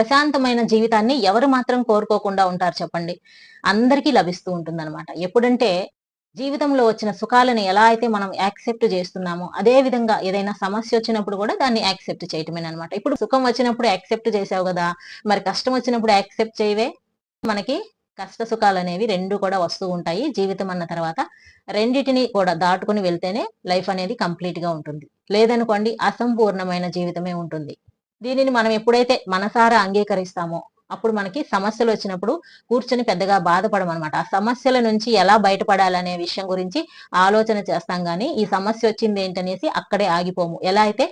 ప్రశాంతమైన జీవితాన్ని ఎవరు మాత్రం కోరుకోకుండా ఉంటారు చెప్పండి. అందరికీ లభిస్తూ ఉంటుందన్నమాట. ఎప్పుడంటే జీవితంలో వచ్చిన సుఖాలను ఎలా అయితే మనం యాక్సెప్ట్ చేస్తున్నామో అదే విధంగా ఏదైనా సమస్య వచ్చినప్పుడు కూడా దాన్ని యాక్సెప్ట్ చేయటమే అనమాట ఇప్పుడు సుఖం వచ్చినప్పుడు యాక్సెప్ట్ చేసావు కదా మరి కష్టం వచ్చినప్పుడు యాక్సెప్ట్ చేయవే. మనకి కష్ట సుఖాలు అనేవి రెండు కూడా వస్తూ ఉంటాయి. జీవితం అన్న తర్వాత రెండిటిని కూడా దాటుకుని వెళ్తేనే లైఫ్ అనేది కంప్లీట్గా ఉంటుంది. లేదనుకోండి అసంపూర్ణమైన జీవితమే ఉంటుంది. దీనిని మనం ఎప్పుడైతే మనసారా అంగీకరిస్తామో అప్పుడు మనకి సమస్యలు వచ్చినప్పుడు కూర్చొని పెద్దగా బాధపడమన్నమాట ఆ సమస్యల నుంచి ఎలా బయటపడాలనే విషయం గురించి ఆలోచన చేస్తాం కానీ ఈ సమస్య వచ్చింది ఏంటనేసి అక్కడే ఆగిపోము. ఎలా అయితే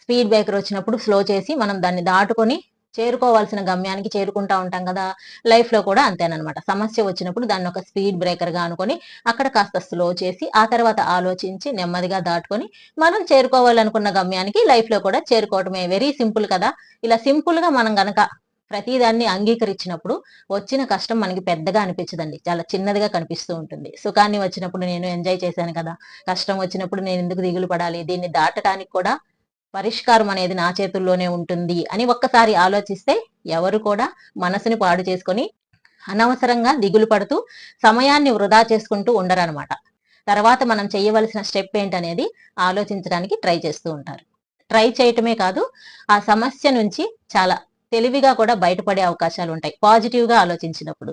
స్పీడ్ బ్రేకర్ వచ్చినప్పుడు స్లో చేసి మనం దాన్ని దాటుకొని చేరుకోవాల్సిన గమ్యానికి చేరుకుంటా ఉంటాం కదా. లైఫ్లో కూడా అంతేనమాట సమస్య వచ్చినప్పుడు దాన్ని ఒక స్పీడ్ బ్రేకర్గా అనుకొని అక్కడ కాస్త స్లో చేసి ఆ తర్వాత ఆలోచించి నెమ్మదిగా దాటుకొని మనం చేరుకోవాలనుకున్న గమ్యానికి లైఫ్లో కూడా చేరుకోవటమే. వెరీ సింపుల్ కదా. ఇలా సింపుల్గా మనం గనక ప్రతిదాన్ని అంగీకరించినప్పుడు వచ్చిన కష్టం మనకి పెద్దగా అనిపించదండి. చాలా చిన్నదిగా కనిపిస్తూ ఉంటుంది. సుఖాన్ని వచ్చినప్పుడు నేను ఎంజాయ్ చేశాను కదా. కష్టం వచ్చినప్పుడు నేను ఎందుకు దిగులు పడాలి? దీన్ని దాటడానికి కూడా పరిష్కారం అనేది నా చేతుల్లోనే ఉంటుంది అని ఒక్కసారి ఆలోచిస్తే ఎవరు కూడా మనసుని పాడు చేసుకొని అనవసరంగా దిగులు పడుతూ సమయాన్ని వృధా చేసుకుంటూ ఉండరనమాట తర్వాత మనం చేయవలసిన స్టెప్ ఏంటనేది ఆలోచించడానికి ట్రై చేస్తూ ఉంటారు. ట్రై చేయటమే కాదు ఆ సమస్య నుంచి చాలా తెలివిగా కూడా బయటపడే అవకాశాలు ఉంటాయి. పాజిటివ్గా ఆలోచించినప్పుడు.